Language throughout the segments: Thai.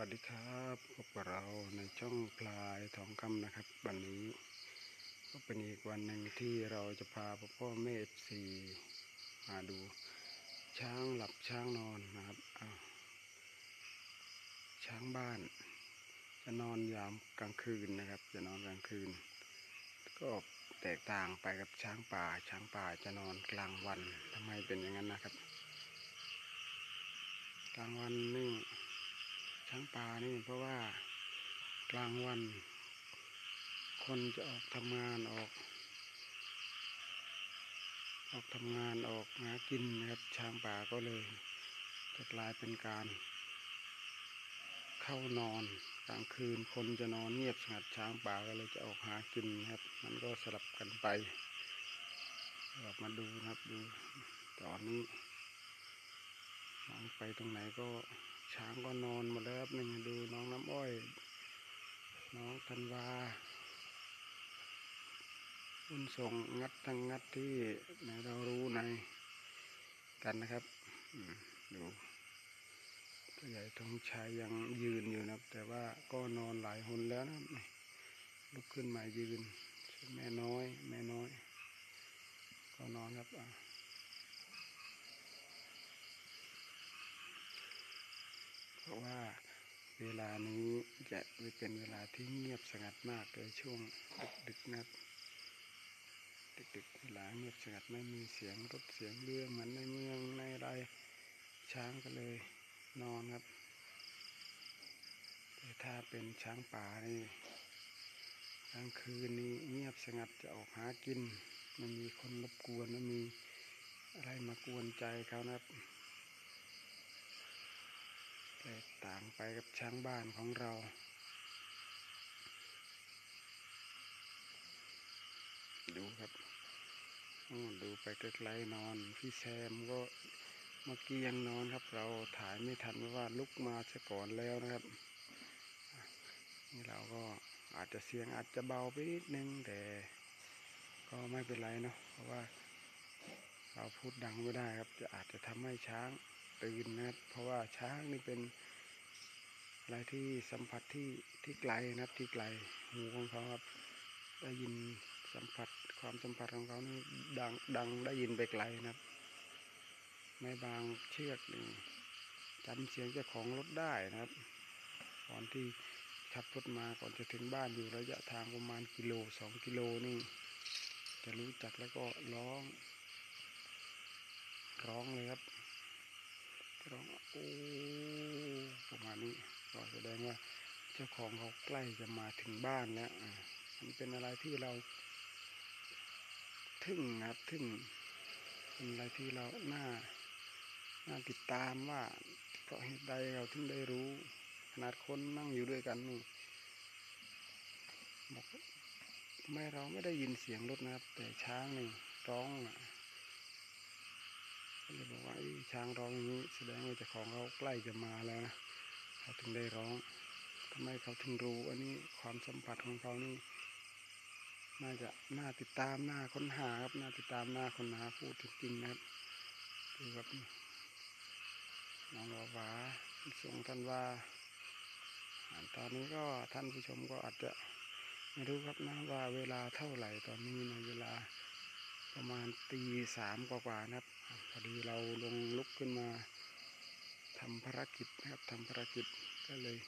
วัสดีครับพบกับเราในช่องพลายทองคำนะครับ วันนี้ ก็เป็นอีกวันหนึ่งที่เราจะพาพ่อพ่อแม่สีมาดู ช้างหลับช้างนอนนะครับช้างบ้าน จะนอนยามกลางคืนนะครับ จะนอนกลางคืน ก็แตกต่างไปกับช้างป่า ช้างป่าจะนอนกลางวันทำไมเป็นอย่างนั้นนะครับ กลางวันนี่ ช้างป่านี่เพราะว่ากลางวัน คนจะออกทำงานออก ออกทำงานออกหากินนะครับช้างป่าก็เลยจะกลายเป็นการเข้านอนกลางคืนคนจะนอนเงียบสงัดช้างป่าก็เลยจะออกหากินนะครับ มันก็สลับกันไปออกมาดูนะครับดูตอนนี้มองไปตรงไหนก็ ช้างก็นอนหมดแล้วครับนี่ดูน้องน้ำอ้อย น้องธันวาบุญส่งงัดทั้งงัดที่ในเรารู้ในกันนะครับดูตัวใหญ่ทองชายยังยืนอยู่นะครับ แต่ว่าก็นอนหลายหนแล้วนะครับลุกขึ้นมายืน แม่น้อย แม่น้อย ก็นอนครับอะ เพราะว่าเวลานี้จะเป็นเวลาที่เงียบสงัดมากเลยช่วงดึกๆนะครับดึกๆเวลาเงียบสงัดไม่มีเสียงรถเสียงเรือเหมือนในเมืองในไรช้างก็เลยนอนครับแต่ถ้าเป็นช้างป่านี่กลางคืนนี้เงียบสงัดจะออกหากินไม่มีคนรบกวนไม่มีอะไรมากวนใจเขานะครับ แตกต่างไปกับช้างบ้านของเรา ดูครับดูไปไกลๆนอน พี่แซมก็เมื่อกี้ยังนอนครับ เราถ่ายไม่ทันเพราะว่าลุกมาซะก่อนแล้วนะครับ นี่เราก็อาจจะเสียงอาจจะเบาไปนิดนึง แต่ก็ไม่เป็นไรเนาะเพราะว่าเราพูดดังไม่ได้ครับ จะอาจจะทำให้ช้าง ตื่นนะครับ เพราะว่าช้างนี่เป็นอะไรที่สัมผัสที่ที่ไกลนะครับที่ไกลหูของเขาครับได้ยินสัมผัสความสัมผัสของเขานี่ดังดังได้ยินไปไกลนะครับในบางเชือกนี่จำเสียงเจ้าของรถได้นะครับก่อนที่ขับรถมาก่อนจะถึงบ้านอยู่ระยะทางประมาณกิโลสองกิโลนี่ จะรู้จักแล้วก็ร้อง ร้องเลยครับ ร้องโอ้ประมาณนี้ก็แสดงว่าเจ้าของเขาใกล้จะมาถึงบ้านแล้วอ่ามันเป็นอะไรที่เราทึ่งนะครับทึ่งเป็นอะไรที่เราหน่าน่าติดตามว่าเพราะเหตุใดเราถึงได้รู้ ขนาดคนนั่งอยู่ด้วยกันนี่บอกไม่เราไม่ได้ยินเสียงรถนะครับ แต่ช้างนี่ร้องอะ ก็เลยบอกว่าไอ้ ช้างร้องอย่างนี้แสดงว่าเจ้าของเขาใกล้จะมาแล้วนะเขาถึงได้ร้องทำไมเขาถึงรู้ อันนี้ความสัมผัสของเขานี่น่าจะน่าติดตามน่าค้นหาครับน่าติดตามน่าค้นหาพูดจริงๆนะครับดูครับน้องวาวาส่งท่านว่าตอนนี้ก็ท่านผู้ชมก็อาจจะไม่รู้ครับนะว่าเวลาเท่าไหร่ตอนนี้ในะเวลาประมาณตีสามกว่าๆนะครับ พอดีเราลงลุกขึ้นมาทำภารกิจนะครับทำภารกิจก็เลย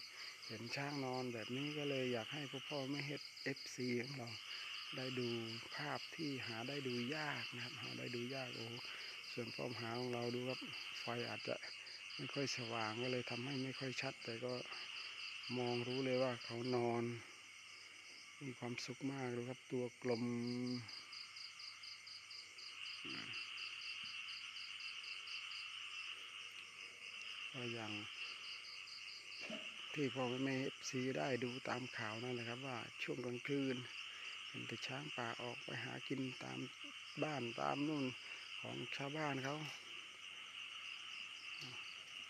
เห็นช้างนอนแบบนี้ก็เลยอยากให้พ่อพ่อไม่เฮ็ดเอฟซีของเราได้ดูภาพที่หาได้ดูยากนะครับ หาได้ดูยากโอ้ส่วนป้อมหาของเราดูครับไฟอาจจะไม่ค่อยสว่างก็เลยทำให้ไม่ค่อยชัด แต่ก็มองรู้เลยว่าเขานอน มีความสุขมากเลยครับตัวกลม ก็อย่าง ที่พ่อแม่ซีได้ดูตามข่าวนั่นแหละครับ ว่าช่วงกลางคืนเห็นแต่ช้างป่าออกไปหากินตามบ้านตามนู่นของชาวบ้านเขา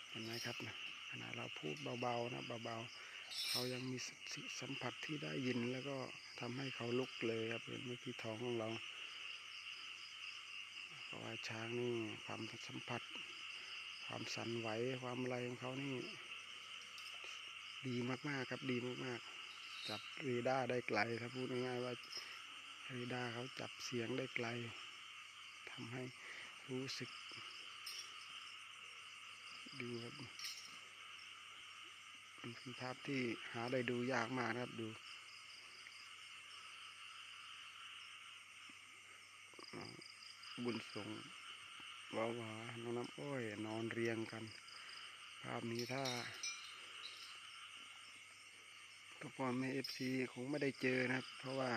เห็นไหมครับนะขณะเราพูดเบาๆนะเบาๆเขายังมีสัมผัสที่ได้ยินแล้วก็ทำให้เขาลุกเลยครับเห็นเมื่อกี้ท้องของเราเพราะว่าช้างนี่ความสัมผัส ความสั่นไหวความอะไรของเขานี่ ดีมากๆครับดีมากๆ จับเรดาร์ได้ไกลถ้าพูดง่ายๆว่าเรดาร์เขาจับเสียงได้ไกลทำให้รู้สึกดูครับเป็นภาพที่หาได้ดูยากมากครับดูบุญสงฆ์ ว้าวาน้องน้ำอ้อยนอนเรียงกัน ภาพนี้ถ้าพ่อพ่อแม่เอฟซีคงไม่ได้เจอนะครับ เพราะว่า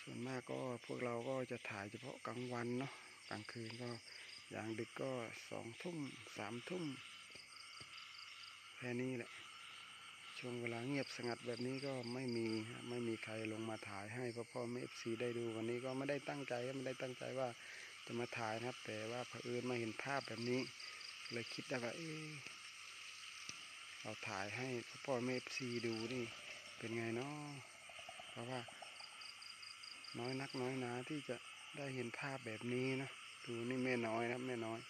ส่วนมากก็พวกเราก็จะถ่ายเฉพาะกลางวันเนาะกลางคืนก็อย่างดึกก็สองทุ่มสามทุ่มแค่นี้แหละ ช่วงเวลาเงียบสงัดแบบนี้ก็ไม่มีไม่มีใครลงมาถ่ายให้พ่อพ่อแม่เอฟซีได้ดูวันนี้ก็ไม่ได้ตั้งใจไม่ได้ตั้งใจว่า จะมาถ่ายนะครับ แต่ว่าเผอิญมาเห็นภาพแบบนี้ เลยคิดได้ว่าเอ๊ะเราถ่ายให้พ่อพ่อแม่เอฟซีดูนี่เป็นไงเนาะเพราะว่า น้อยนักน้อยหนาที่จะได้เห็นภาพแบบนี้นะดูนี่แม่น้อยนะแม่น้อย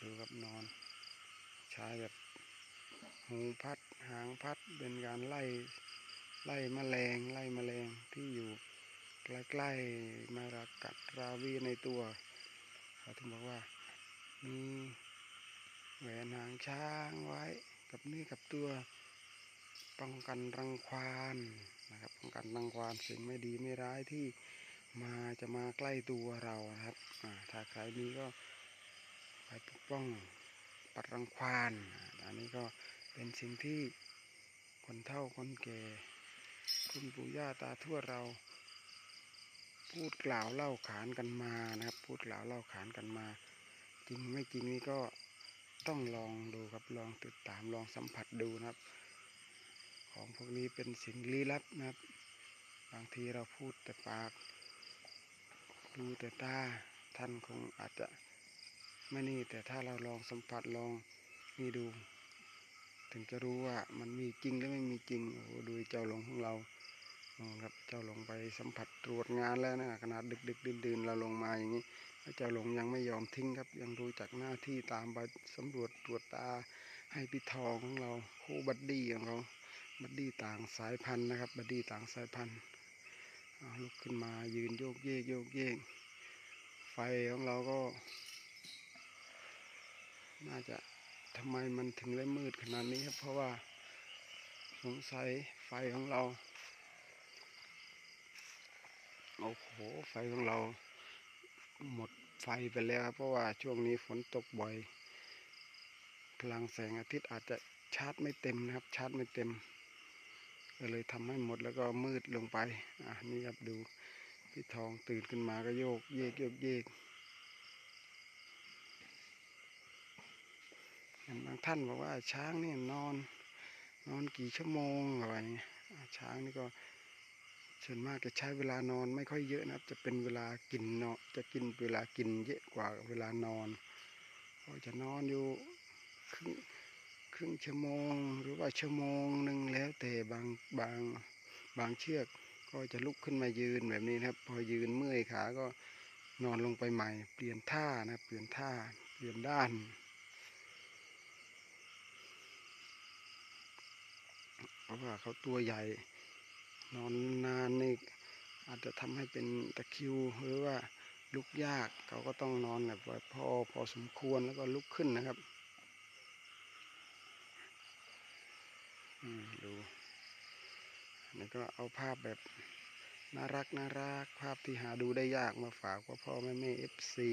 ดูครับนอน ใช้แบบหูพัดหางพัดเป็นการไล่ไล่แมลงไล่แมลงที่อยู่ใกล้ๆมารากัดราวีในตัว เขาถึงบอกว่า มีแหวนหางช้างไว้กับเนื้อกับตัวป้องกันรังควานนะครับป้องกันรังควานสิ่งไม่ดีไม่ร้ายที่มาจะมาใกล้ตัวเรานะครับถ้าใครมีก็ไปปกป้องปัดรังควานอันนี้ก็เป็นสิ่งที่คนเฒ่าคนแก่ คุณปู่ย่าตาทวดเรา พูดกล่าวเล่าขานกันมานะครับ พูดกล่าวเล่าขานกันมา จริงไม่จริงนี่ก็ต้องลองดูครับลองติดตามลองสัมผัสดูนะครับ ของพวกนี้เป็นสิ่งลี้ลับนะครับ บางทีเราพูดแต่ปาก ดูแต่ตาท่านคงอาจจะไม่นี่แต่ถ้าเราลองสัมผัสลองนี่ดู ถึงจะรู้ว่ามันมีจริงหรือไม่มีจริงโอ้โหดูเจ้าหลงของเรา ครับเจ้าลงไปสัมผัสตรวจงานแล้วนะขนาดดึกดึกดื่นดื่นๆเราลงมาอย่างนี้เจ้าลงยังไม่ยอมทิ้งครับ ยังรู้จักหน้าที่ตามไปสำรวจตรวจตาให้พี่ทองของเราคู่บัดดี้ของเราบัดดี้ต่างสายพันธุ์นะครับ บัดดี้ต่างสายพันธุ์ลุกขึ้นมายืนโยกเยกโยกเยกไฟของเราก็ น่าจะทำไมมันถึงได้มืดขนาดนี้ครับ เพราะว่าสงสัยไฟของเรา โอ้โหไฟของเรา หมดไฟไปแล้วครับเพราะว่าช่วงนี้ฝนตกบ่อย พลังแสงอาทิตย์อาจจะชาร์จไม่เต็มนะครับ ชาร์จไม่เต็มก็เลยทำให้หมดแล้วก็มืดลงไปอะนี่ครับดูพี่ทองตื่นขึ้นมาก็โยกเยกโยกเยกเห็นบางท่านบอกว่าช้างเนี่ยนอน นอนกี่ชั่วโมงอะไรเงี้ยช้างนี่ก็ ส่วนมากจะใช้เวลานอนไม่ค่อยเยอะนะครับ จะเป็นเวลากินเนาะจะกินเวลากินเยอะกว่าเวลานอนก็จะนอนอยู่ครึ่งครึ่งชั่วโมง หรือว่าชั่วโมงหนึ่งแล้วแต่บางบางบางเชือกก็จะลุกขึ้นมายืนแบบนี้นะครับ พอยืนเมื่อยขาก็นอนลงไปใหม่ เปลี่ยนท่านะเปลี่ยนท่าเปลี่ยนด้านเพราะว่าเขาตัวใหญ่ นอนนานนี่อาจจะทำให้เป็นตะคิวหรือว่าลุกยากเขาก็ต้องนอนแบบพอพอสมควรแล้วก็ลุกขึ้นนะครับอืมดูนี่ก็เอาภาพแบบน่ารักน่ารักภาพที่หาดูได้ยากมาฝากว่าพ่อแม่แม่เอฟซี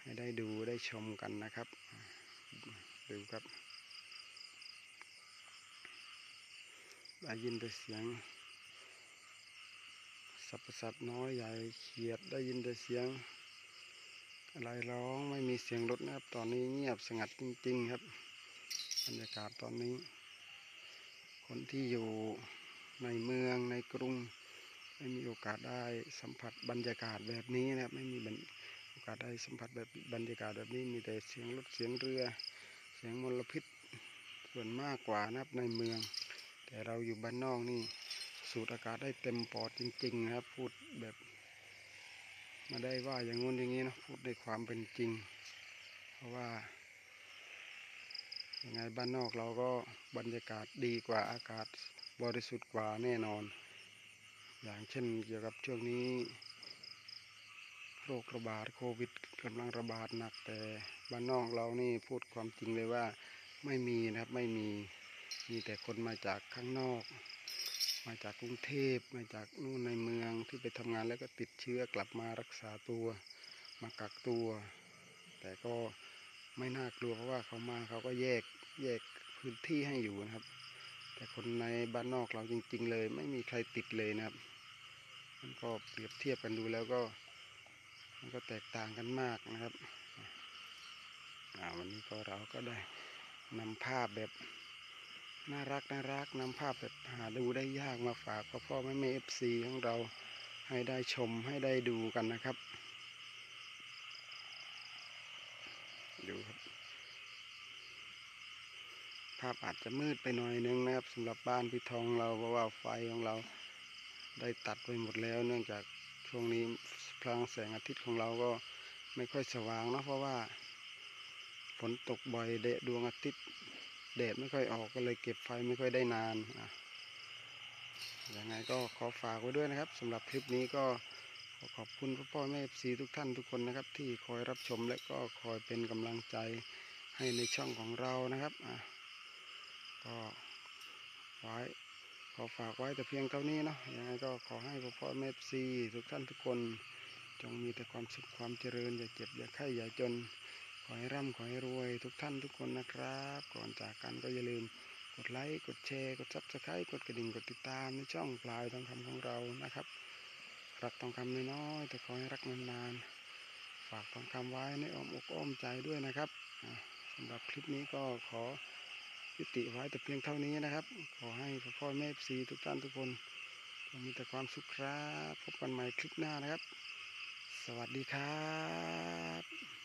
ให้ได้ดูได้ชมกันนะครับ ดูครับได้ยินแต่เสียง สัตว์ประสัตว์น้อยใหญ่เขียดได้ยินแต่เสียง อะไรร้องไม่มีเสียงรถนะครับ ตอนนี้เงียบสงัดจริง ๆ ครับบรรยากาศตอนนี้ คนที่อยู่ในเมืองในกรุง ไม่มีโอกาสได้สัมผัสบรรยากาศแบบนี้นะครับ ไม่มีโอกาสได้สัมผัสแบบบรรยากาศแบบนี้มีแต่เสียงรถเสียงเรือ เสียงมลพิษส่วนมากกว่านะครับในเมือง แต่เราอยู่บ้านนอกนี่ สูดอากาศได้เต็มปอดจริงๆนะครับ พูดแบบมาได้ว่าอย่างงู้นอย่างนี้นะพูดในความเป็นจริง เพราะว่ายังไงบ้านนอกเราก็บรรยากาศดีกว่าอากาศบริสุทธิ์กว่าแน่นอน อย่างเช่นเกี่ยวกับช่วงนี้ โรคระบาดโควิดกำลังระบาดหนักแต่บ้านนอกเรานี่พูดความจริงเลยว่าไม่มีนะครับไม่มีมีแต่คนมาจากข้างนอก มาจากกรุงเทพมาจากนู่นในเมืองที่ไปทำงานแล้วก็ติดเชื้อกลับมารักษาตัว มากักตัว แต่ก็ไม่น่ากลัวเพราะว่าเขามาเขาก็แยกแยกพื้นที่ให้อยู่นะครับ แต่คนในบ้านนอกเราจริง ๆ เลย ไม่มีใครติดเลยนะครับมันก็เปรียบเทียบกันดูแล้วก็มันก็แตกต่างกันมากนะครับอ่าวันนี้ก็เราก็ได้นำภาพแบบ น่ารักน่ารักนำภาพแบบหาดูได้ยากมาฝากพ่อพ่อแม่แม่เอฟซีของเราให้ได้ชมให้ได้ดูกันนะครับ ดูครับ ภาพอาจจะมืดไปหน่อยนึงนะครับสำหรับบ้านพี่ทองเราเพราะว่าไฟของเราได้ตัดไปหมดแล้ว เนื่องจากช่วงนี้พลังแสงอาทิตย์ของเราก็ไม่ค่อยสว่างเนะเพราะว่าฝนตกบ่อยเดะดวงอาทิตย์ แดดไม่ค่อยออกก็เลยเก็บไฟไม่ค่อยได้นานอะยังไงก็ขอฝากไว้ด้วยนะครับสำหรับคลิปนี้ก็ขอขอบคุณพ่อพ่อแม่ซีทุกท่านทุกคนนะครับ ที่คอยรับชมและก็คอยเป็นกำลังใจให้ในช่องของเรานะครับอะก็ไว้ขอฝากไว้แต่เพียงเท่านี้เนาะยังไงก็ขอให้พ่อพ่อแม่ซีทุกท่านทุกคน จงมีแต่ความสุขความเจริญอย่าเจ็บอย่าไข้อย่าจน ขอให้ร่ำขอให้รวยทุกท่านทุกคนนะครับ ก่อนจากกันก็อย่าลืมกดไลค์กดแชร์กดซับสไครต์กดกระดิ่งกดติดตามในช่องปลายทองคำของเรานะครับ รักทองคำน้อยๆแต่ขอให้รักนานๆฝากทองคำไว้ในอ้อมอกอ้อมใจด้วยนะครับสำหรับคลิปนี้ก็ขอยุติไว้แต่เพียงเท่านี้นะครับ ขอให้พ่อพ่อแม่ซีทุกท่านทุกคนมีแต่ความสุขครับพบกันใหม่คลิปหน้านะครับ สวัสดีครับ